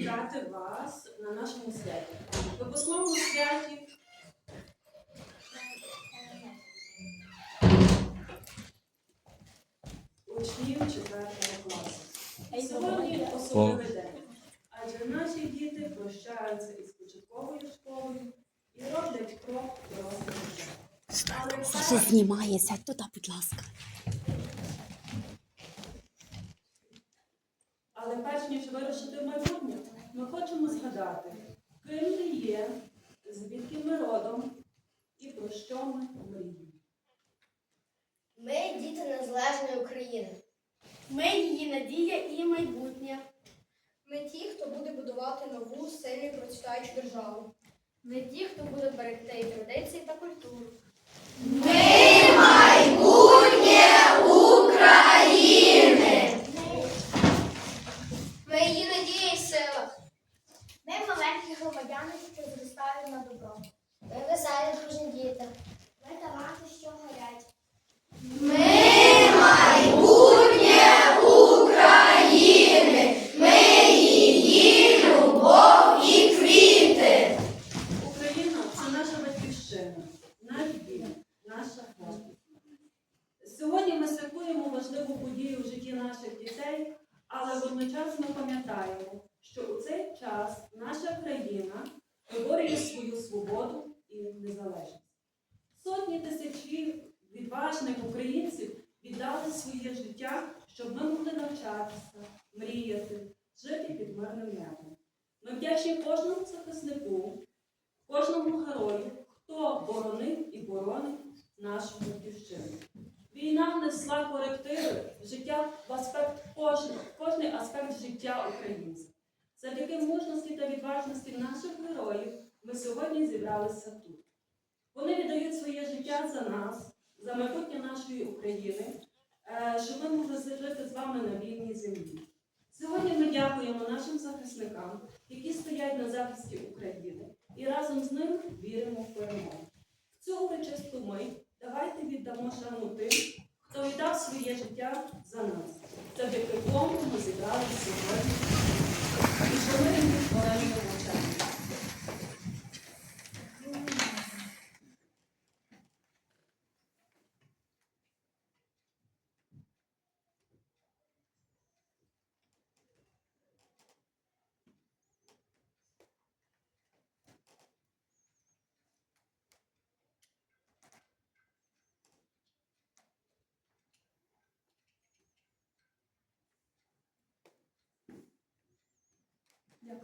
вітати вас на нашому святі. Випускному святі учнів 4 класу. Сьогодні особливий день, адже наші діти прощаються із початковою школою і роблять крок в доросле життя. Але Все перш- знімає, сядь туди, будь ласка. Але перш ніж вирушити в майбутнє, ми хочемо згадати, ким ми є, звідки ми родом і про що ми мріємо. Ми діти незалежної України. Ми її надія і майбутнє. Ми ті, хто буде будувати нову, сильну і процвітаючу державу. Ми ті, хто буде берегти і традиції та культуру. Ми її надія і сила. Ми маленькі громадяни, що зростають на добро. Ми веселі дружні діти. Ми таланти, що горять. Україна це наша батьківщина, наш дім, наша гордість. Сьогодні ми святкуємо важливу подію в житті наших дітей, але водночас ми пам'ятаємо, що у цей час наша країна виборює свою свободу і незалежність. Сотні тисячі відважних українців віддали своє життя, щоб ми могли навчатися, мріяти, жити під мирним небом. Ми вдячні кожному захиснику, кожному герою, хто боронив і боронить нашу батьківщину. Війна внесла корективи в життя в аспект кожен, кожний аспект життя українців. Завдяки мужності та відважності наших героїв ми сьогодні зібралися тут. Вони віддають своє життя за нас, за майбутнє нашої України, е, щоб ми могли жити з вами на вільній землі. Сьогодні ми дякуємо нашим захисникам, які стоять на захисті України, і разом з ними віримо в перемогу. В цю урочисту мить давайте віддамо шану тим, хто віддав своє життя за нас. Завдяки кому ми зібрали сьогодні і що ми їм створення навчання. Загадаю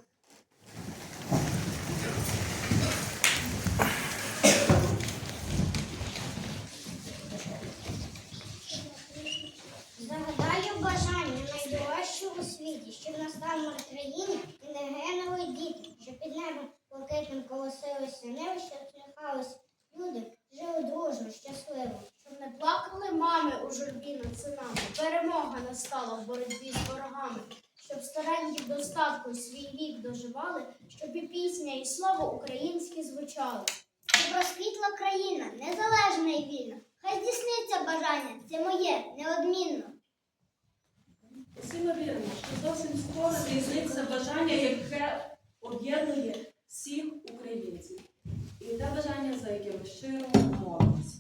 бажання найдорожчого у світі, щоб настав мир країні і не гинули діти, щоб під небом блакитним колосилися неби, що усміхались люди, жили дружно, щасливо. Щоб не плакали мами у журбі над синами. Перемога настала в боротьбі з ворогами. Щоб старенькі в достатку свій вік доживали, щоб і пісня, і слово українське звучали. Щоб розквітла країна, незалежна і вільна. Хай здійсниться бажання, це моє, неодмінно. Усі ми віримо, що зовсім скоро здійсниться бажання, яке об'єднує всіх українців. І те бажання, за яке ми щиро молимося.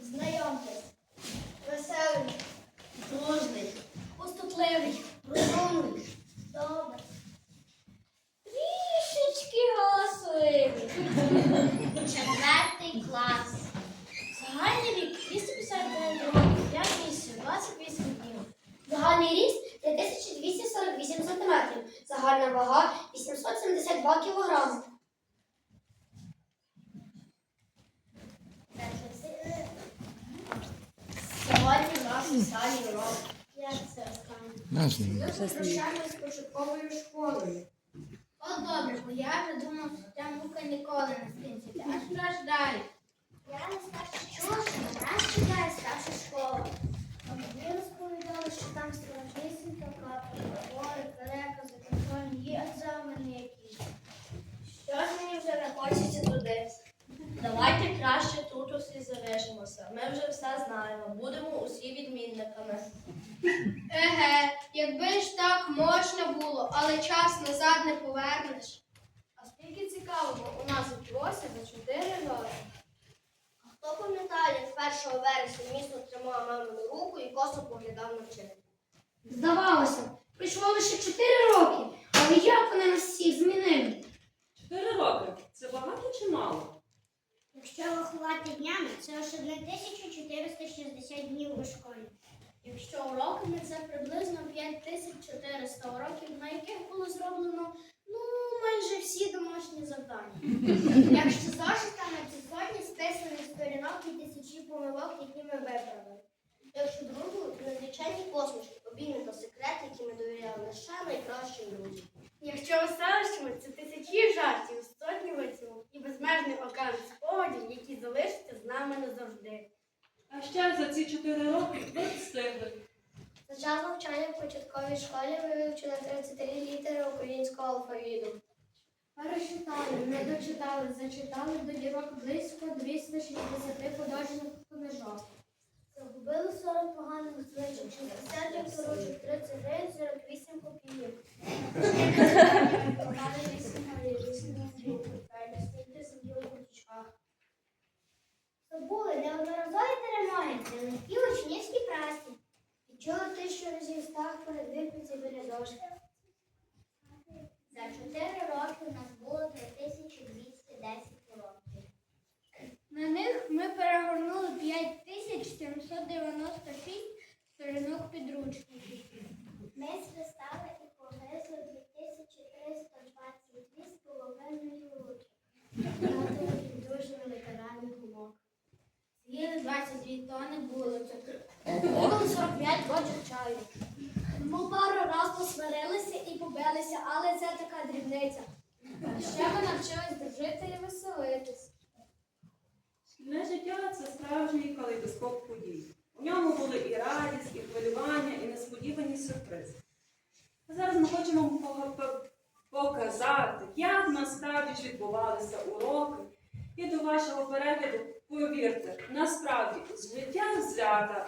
Знайомтесь, веселий, Дружний, пустотливий, розумний, добрий. трішечки галасливий. Четвертий клас. Загальний вік 259 років, 5 місяців, 28 днів. Загальний ріст 3248 см. Загальна вага 872 кг. Сьогодні наш останній урок. Попрощаємося з початковою школою. О, добре, бо я вже думав, що ця мука ніколи не скінчиться. А що ж далі? Я не старша чула, що на нас чекає старша школа. А мені розповідали, що там страшнісінька капка, гори, перекази, контрольні екзамени якісь. Щось мені вже не хочеться туди. Давайте краще тут усі залишимося. Ми вже все знаємо. Будемо усі відмінниками. Еге, якби ж так можна було, але час назад не повернеш. А скільки цікавого у нас відбулося за 4 роки? А хто пам'ятає, як 1 вересня міцно тримав мамину руку і косо поглядав на вчителя? Здавалося, пройшло лише 4 роки, але як вони нас всіх змінили? Чотири роки це багато чи мало? Якщо рахувати днями, аж 1460 днів у школі. Якщо уроками це приблизно 5400 уроків, на яких було зроблено ну майже всі домашні завдання. Якщо зошитами, це сотні списаних сторінок і тисячі помилок, які ми виправили. Якщо другу, то надзвичайні посмішки, обійми та секрети, які ми довіряли лише найкращим друзям. Якщо веселищами, це тисячі жартів, сотні веселок і безмежний океан спогадів, які залишаться з нами назавжди. А ще за ці чотири роки ви встигли. За час навчання в початковій школі ми вивчили 33 літери українського алфавіту. Перечитали, не дочитали, зачитали до дірок близько 260 художніх книжок. Загубили 40 поганих звичок, 60 сорочок, 30 гривень, 48 копійок. тисячу разів страх перед випиці біля дошки. За 4 роки у нас було 3210 уроків. На них ми перегорнули 5796 сторінок підручників. Ми свистали і погризли 2322 з половиною. Тратили дуже літеральний гумок. З'їли 22 тони булочок. Було 45 бочок чаю. Ми пару раз посварилися і побилися, але це така дрібниця. Ще ми навчились дружити і веселитись. Шкільне життя це справжній калейдоскоп подій. У ньому були і радість, і хвилювання, і несподівані сюрпризи. А зараз ми хочемо показати, як насправді відбувалися уроки. І до вашого перегляду, повірте, насправді з життя взята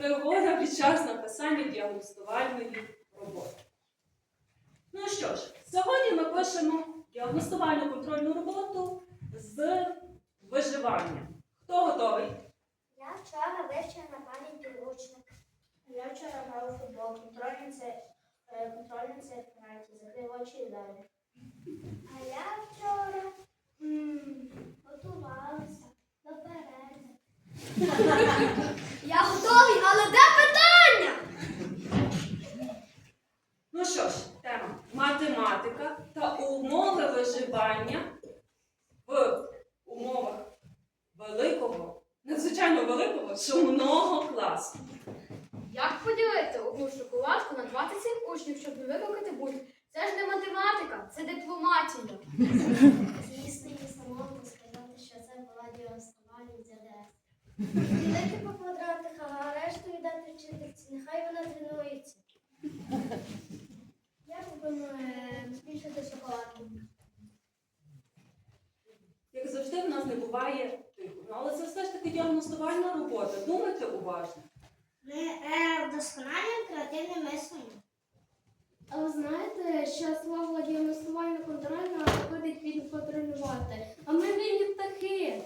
пригода під час написання діагностувальної роботи. Ну що ж, сьогодні ми пишемо діагностувальну контрольну роботу з виживання. Хто готовий? Я вчора вивчила на пам'ять підручник. Я вчора грав у футбол, контрольний це пенальті, закрив очі і далі. А я вчора готувалася. Я готовий, але де питання? Ну що ж, тема математика та умови виживання в умовах великого, надзвичайно великого шумного класу. Як поділити одну шоколадку на 27 учнів, щоб не викликати будь? Це ж не математика, це дипломатія. Звісно, і самому сказати, що це була діагностувальна ДДС. Ділити по квадратах, а решту віддати вчительці. Нехай вона тренується. Я будемо збільшити шоколадку. Як завжди, в нас не буває тихо. Ну, але це все ж таки діагностувальна робота. Думайте уважно. Ми е, вдосконалюємо креативне мислення. А ви знаєте, що слово діагностувальна контрольна виходить від потренувати. А ми вільні птахи.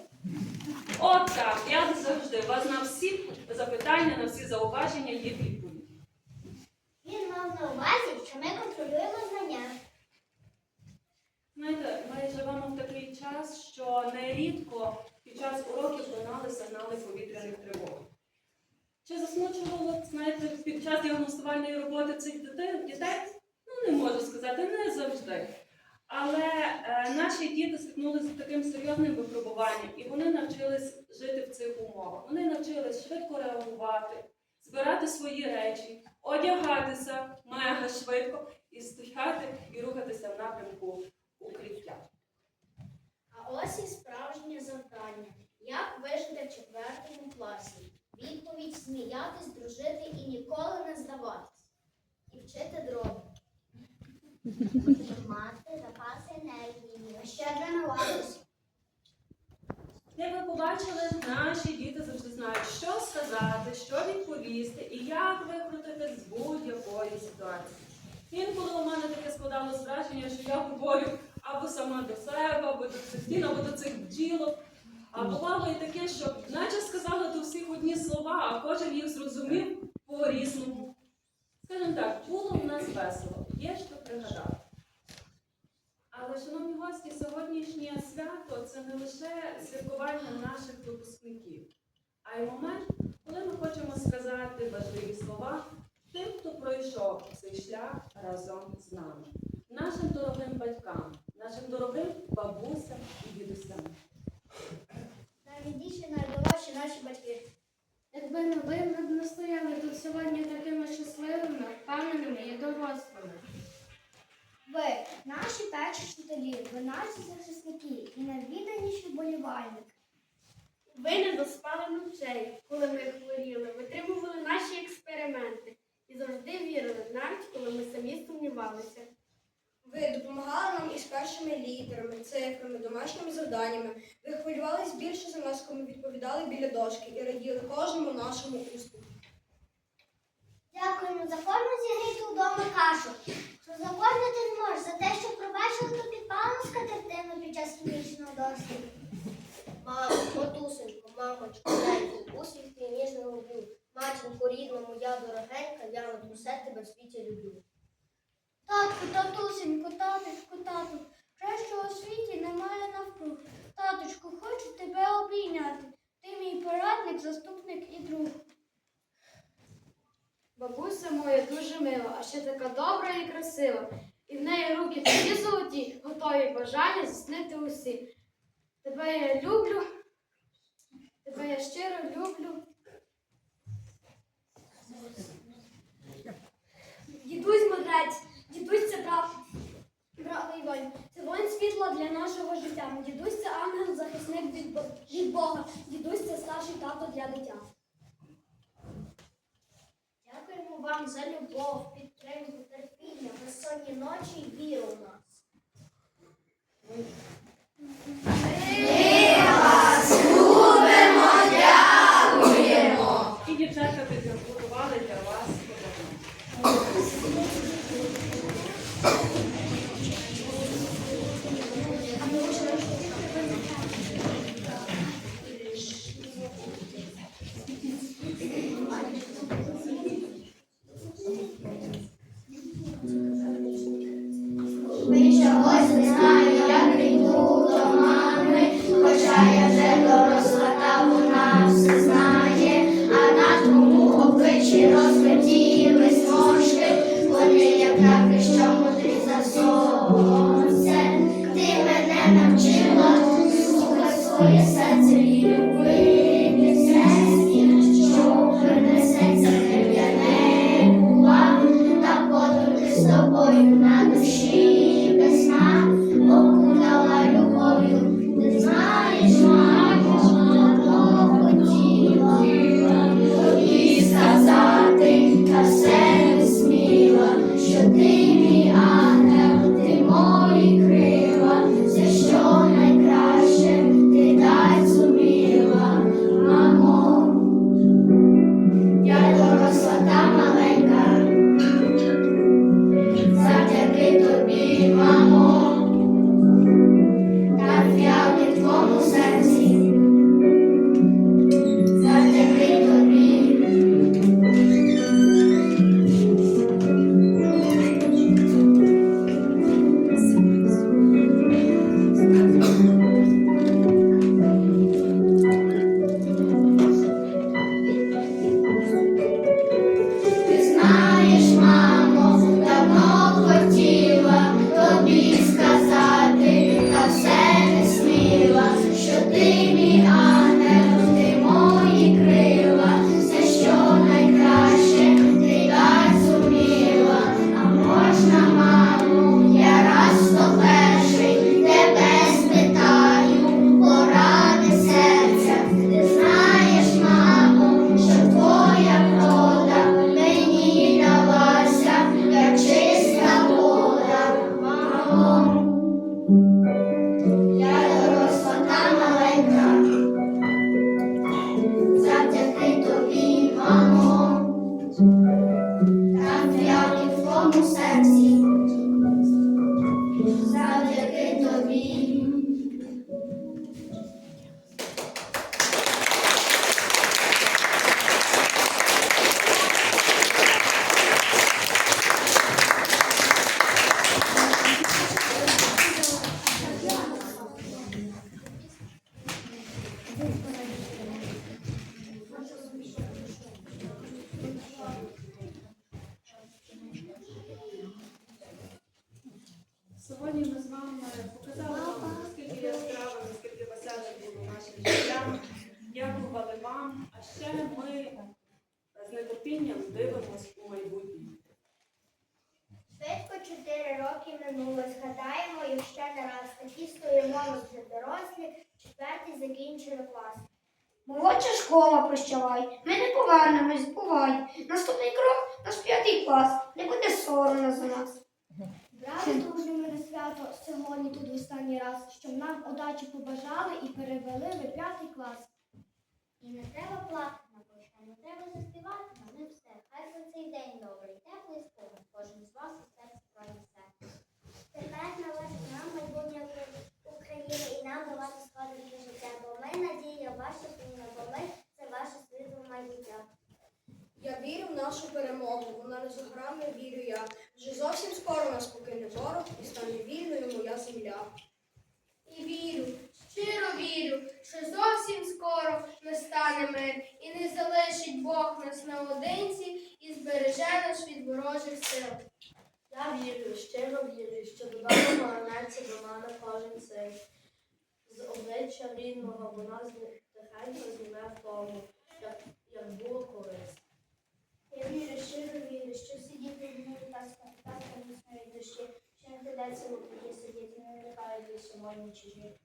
Так, як завжди, у вас на всі запитання, на всі зауваження є відповідь. Він мав на увазі, що ми контролюємо знання. Знаєте, ми живемо в такий час, що нерідко під час уроків лунали сигнали повітряних тривог. Чи засмучувало, знаєте, під час діагностувальної роботи цих дітей? дітей? Ну, не можу сказати, не завжди. Але е, наші діти стикнулися з таким серйозним випробуванням, і вони навчились жити в Вони навчились швидко реагувати, збирати свої речі, одягатися мега швидко і стояти і рухатися в напрямку укриття. А ось і справжнє завдання. Як вижити в четвертому класі? Відповідь сміятись, дружити і ніколи не здаватись. І вчити дроби. Мати запаси енергії. А ще тренуватися. Як ви побачите, бачили, наші діти завжди знають, що сказати, що відповісти і як викрутити з будь-якої ситуації. Інколи у мене таке складалось враження, що я говорю або сама до себе, або до цих стін, або до цих бджілок. А бувало і таке, що наче сказали до всіх одні слова, а кожен їх зрозумів по-різному. Скажімо так, було в нас весело, є що пригадати. Але, шановні гості, сьогоднішнє свято це не лише святкування наших випускників, а й момент, коли ми хочемо сказати важливі слова тим, хто пройшов цей шлях разом з нами, нашим дорогим батькам, нашим дорогим бабусям і дідусям. Найбільші, найдорожчі наші батьки. Якби не ви, ми б не стояли тут сьогодні такими щасливими, впевненими і дорослими. Ви наші перші вчителі, ви наші захисники і найвідданіші вболівальники. Ви не доспали ночей, коли ми хворіли, витримували наші експерименти і завжди вірили, навіть коли ми самі сумнівалися. Ви допомагали нам із першими літерами, цифрами, домашніми завданнями. Ви хвилювались більше за нас, коли ми відповідали біля дошки і раділи кожному нашому успіху. Дякуємо за форму зігріту вдома кашу. Що запомнити не можеш за те, що пробачили ту підпалу скатертину під час хімічного досліду. Мамо, матусенько, мамочко, дайте, усміхи ніжно люблю. Матінко рідна, моя дорогенька, я над усе тебе в світі люблю. Татку, татусеньку, таточку, тату, кращого у світі немає навкруг. Таточку, хочу тебе обійняти. Ти мій порадник, заступник і друг. Бабуся моя дуже мила, а ще така добра і красива. І в неї руки такі золоті, готові бажання здійснити усі. Тебе я люблю, тебе я щиро люблю. Дідусь мудрець, дідусь це прав. Правий воїн. Це воїн світла для нашого життя. Дідусь це ангел-захисник від Бога. Дідусь це старший тато для дитя. Дякуємо вам за любов, підтримку, терпіння, безсонні ночі і віру в нас. І душі не повернемось, бувай. Наступний крок наш п'ятий клас. Не буде соромно за нас. Брати дружними на свято сьогодні тут в останній раз, щоб нам удачі побажали і перевели в п'ятий клас. І не треба плакати на прощання, не треба заспівати, на не все. Хай за цей день добрий, теплий спогад, кожен з вас у серці пронесе. Тепер належить нам майбутнє України і нам давати складники життя, бо ми надія ваша країна, бо ми це ваше світло майбуття. Я вірю в нашу перемогу, вона не за горами вірю я. Вже зовсім скоро нас покине ворог і стане вільною моя земля. І вірю, щиро вірю, що зовсім скоро настане мир, і не залишить Бог нас наодинці і збереже нас від ворожих сил. Я вірю, щиро вірю, що додому повернеться до мене кожен син. З обличчя рідного вона тихенько зніме втому, як, як було колись. Я вірю, щиро вірю, що всі діти вміють казка, казка міцної душі, що не придеться в Україні сидіти, не лякають від сьогодні чужі.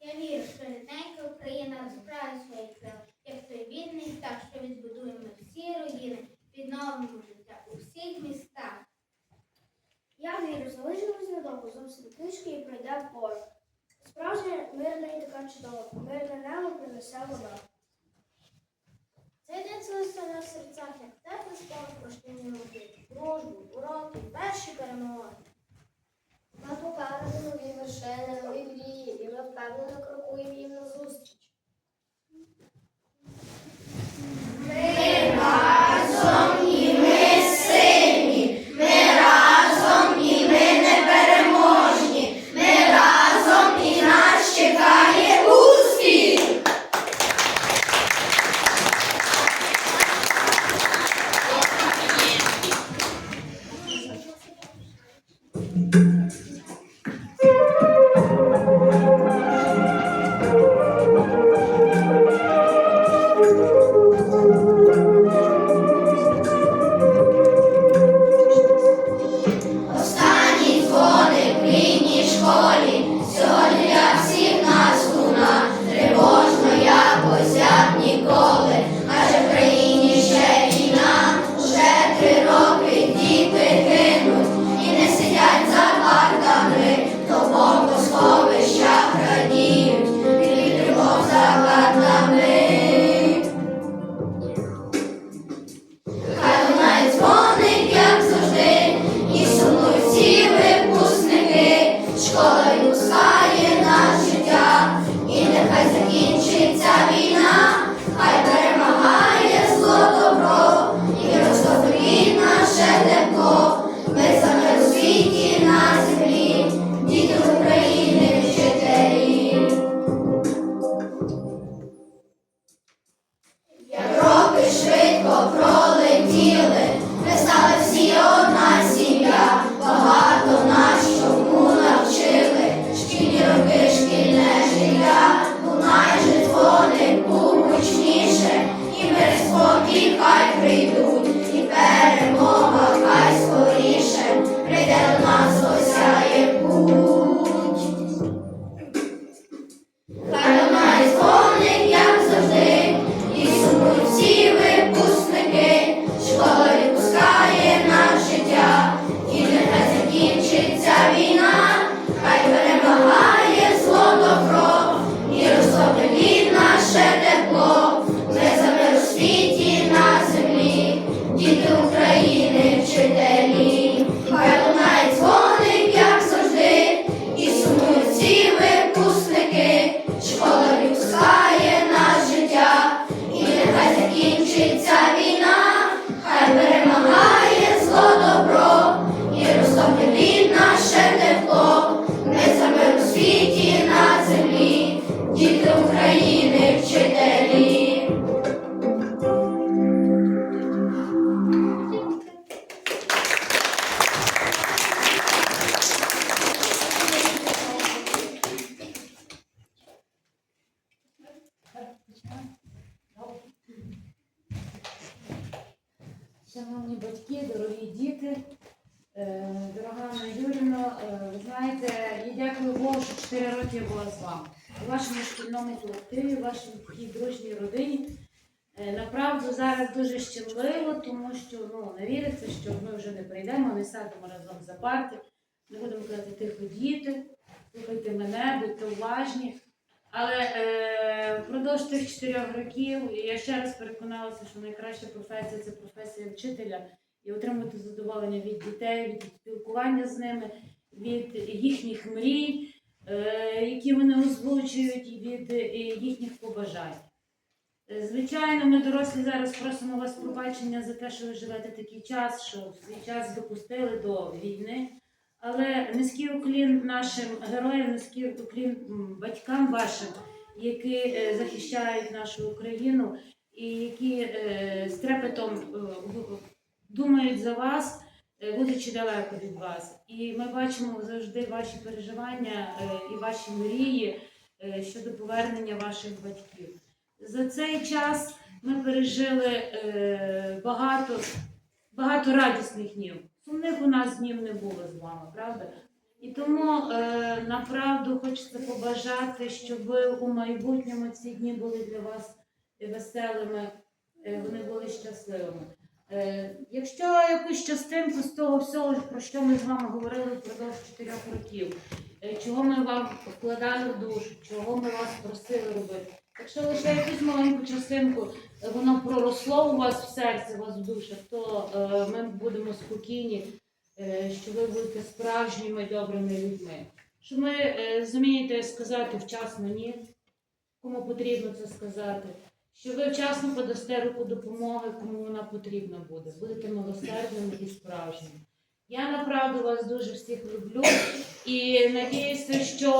Я вірю, що рідненька Україна розправить свої крила, як той вільний птах, що відбудуємо всі руїни, відновимо життя у всіх містах. Я вірю, залишимось недовго, зовсім трішки і пройде порох. Справжня мирна і така чудова, мирне небо принесе вона. День на серцях, як теплий спогад про шкільні роки, дружбу, уроки, перші перемоги. Ми попереду нові вершини, нові мрії, і ми впевнено крокуємо їм назустріч. України вчи. Не віриться, що ми вже не прийдемо, не сядемо разом за парти. Не будемо казати тихо діти, слухайте мене, будьте уважні. Але е, впродовж тих чотирьох років я ще раз переконалася, що найкраща професія це професія вчителя і отримати задоволення від дітей, від спілкування з ними, від їхніх мрій, е, які вони озвучують, і від е, їхніх побажань. Е, Звичайно, ми дорослі зараз просимо вас пробачення за те, що ви живете такий час, що свій час допустили до війни. Але низький уклін нашим героям, низький уклін батькам вашим, які е, захищають нашу Україну і які е, з трепетом думають за вас, будучи далеко від вас. І ми бачимо завжди ваші переживання і ваші мрії щодо повернення ваших батьків. За цей час ми пережили е, багато, багато радісних днів. Сумних у нас днів не було з вами, правда? І тому е, направду хочеться побажати, щоб у майбутньому ці дні були для вас веселими, е, вони були щасливими. Якщо якусь частинку з того всього, про що ми з вами говорили впродовж чотирьох років, чого ми вам вкладали в душу, чого ми вас просили робити. Якщо лише якусь маленьку частинку е, воно проросло у вас в серці, у вас в душах, то е, ми будемо спокійні, е, що ви будете справжніми добрими людьми. Що ми е, зумієте сказати вчасно ні, кому потрібно це сказати. Що ви вчасно подасте руку допомоги, кому вона потрібна буде. Будете милосердними і справжніми. Я направду вас дуже всіх люблю і надіюся, що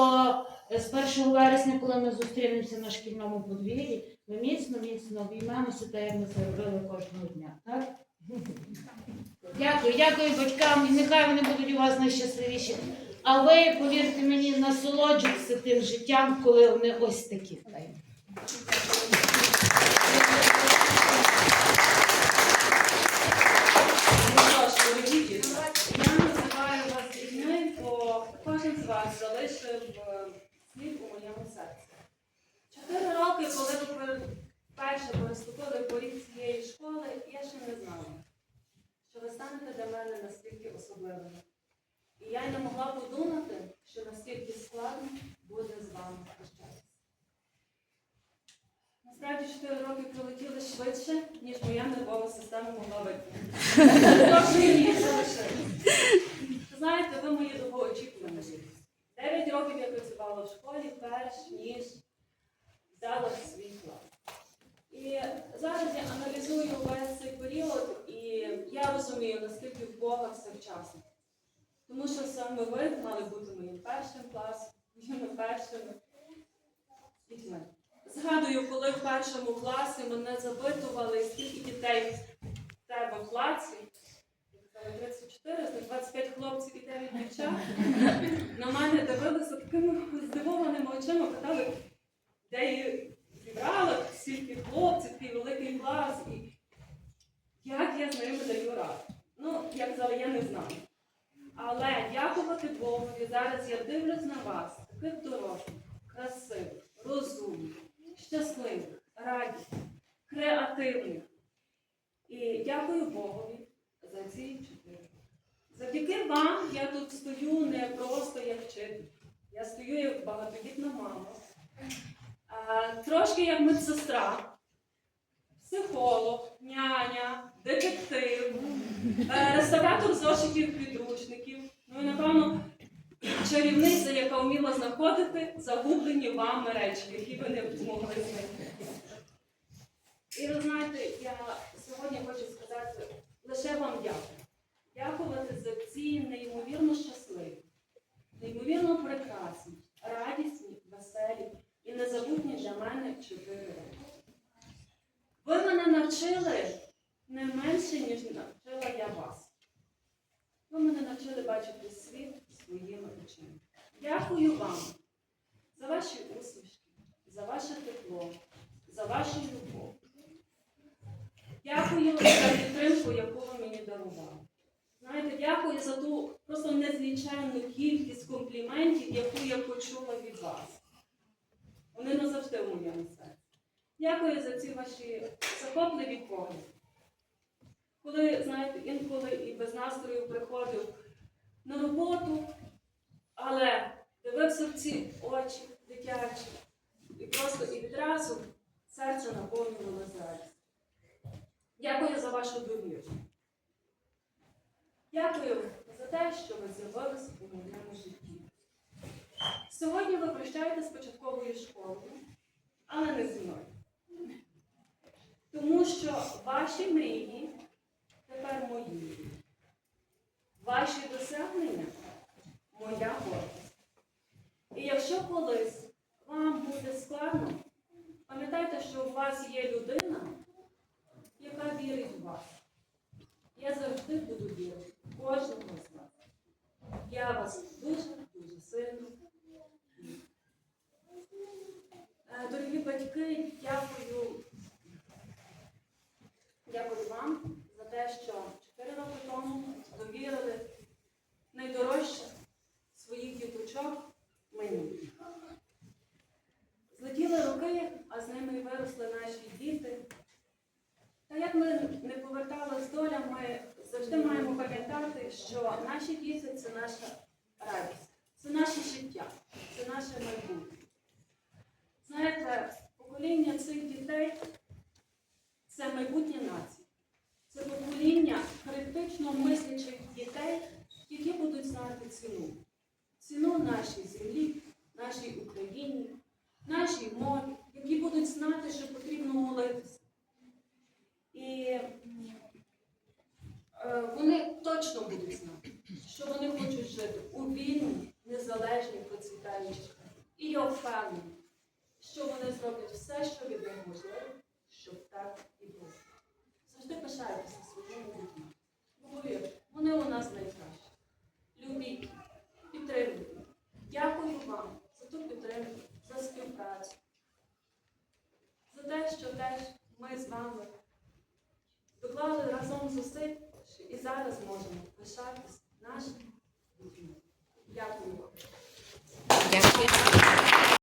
з 1 вересня, коли ми зустрінемося на шкільному подвір'ї, ми міцно, міцно обіймемося, так як ми це робили кожного дня. Так? Дякую, дякую батькам, і нехай вони будуть у вас найщасливіші. А ви, повірте мені, насолоджуйтеся тим життям, коли вони ось такі. Я називаю вас дітьми, бо кожен з вас залишив слід у. Чотири роки, коли ви пер- вперше переступили поріг цієї школи, я ще не знала, що ви станете для мене настільки особливими. І я не могла подумати, що настільки складно буде з вами прощатися. Насправді 4 роки пролетіли швидше, ніж моя нервова система могла. Тож. Знаєте, ви мої довгоочікувані. Дев'ять років я працювала в школі, перш ніж взяла клас. І зараз я аналізую весь цей період, і я розумію, наскільки в Бога все вчасно. Тому що саме ви мали бути моїм першим класом, моїми першими дітьми. Згадую, коли в першому класі мене запитували, скільки дітей в тебе в класі. 34, з них 25 хлопців і 9 дівчат. На мене дивилися такими здивованими очима, питали, де її зібрала, скільки хлопців, такий великий клас, і як я з ними даю раду. Ну, я казала, я не знаю. Але дякувати Богу, зараз я дивлюсь на вас, таких дорослих, красивих, розумних, щасливих, радісних, креативних. І дякую Богові за ці чотири. Завдяки вам я тут стою не просто як вчитель. Я стою як багатодітна мама, а, трошки як медсестра, психолог, няня, детектив, е, реставратор зошитів підручників. Ну і напевно чарівниця, яка вміла знаходити загублені вами речі, які ви не змогли знайти. І ви знаєте, я сьогодні хочу сказати лише вам дякую. Дякувати за ці неймовірно щасливі, неймовірно прекрасні, радісні, веселі і незабутні для мене чотири роки. Ви мене навчили не менше, ніж навчила я вас. Ви мене навчили бачити світ своїми очима. Дякую вам за ваші усмішки, за ваше тепло, за вашу любов. Дякую за підтримку, яку ви мені дарували. Знаєте, Дякую за ту просто незліченну кількість компліментів, яку я почула від вас. Вони назавжди в моєму серці. Дякую за ці ваші захопливі погляди. Коли, знаєте, інколи і без настрою приходив на роботу, але дивився в ці очі дитячі, і просто і відразу серце наповнювало радість. Дякую за вашу довіру. Дякую за те, що ви з'явилися у моєму житті. Сьогодні ви прощаєте з початковою школою, але не зі мною. Тому що ваші мрії тепер мої. Ваші досягнення моя гордість. І якщо колись вам буде складно, пам'ятайте, що у вас є людина, яка вірить в вас. Я завжди буду вірити кожного з вас. Я вас дуже, дуже сильно. Е, Дорогі батьки, дякую. Дякую вам за те, що 4 роки тому довірили найдорожче своїх діточок мені. Злетіли роки, а з ними виросли наші діти. Та як ми не повертали з доля, ми завжди маємо пам'ятати, що наші діти це наша радість, це наше життя, це наше майбутнє. Знаєте, покоління цих дітей це майбутнє нації. Це покоління критично мислячих дітей, які будуть знати ціну. Ціну нашій землі, нашій Україні, нашій мові, які будуть знати, що потрібно молитися. І е, вони точно будуть знати, що вони хочуть жити у вільній, незалежній, процвітаючій. І я впевнена, що вони зроблять все, що від них можливо, щоб так і було. Завжди пишайтеся своїми дітьми. Повірте, вони у нас найкращі. Любіть, підтримуйте. Дякую вам за ту підтримку, за співпрацю, за те, що теж ми з вами доклали разом зусиль і зараз можемо пишатися нашими дітьми. Дякую вам.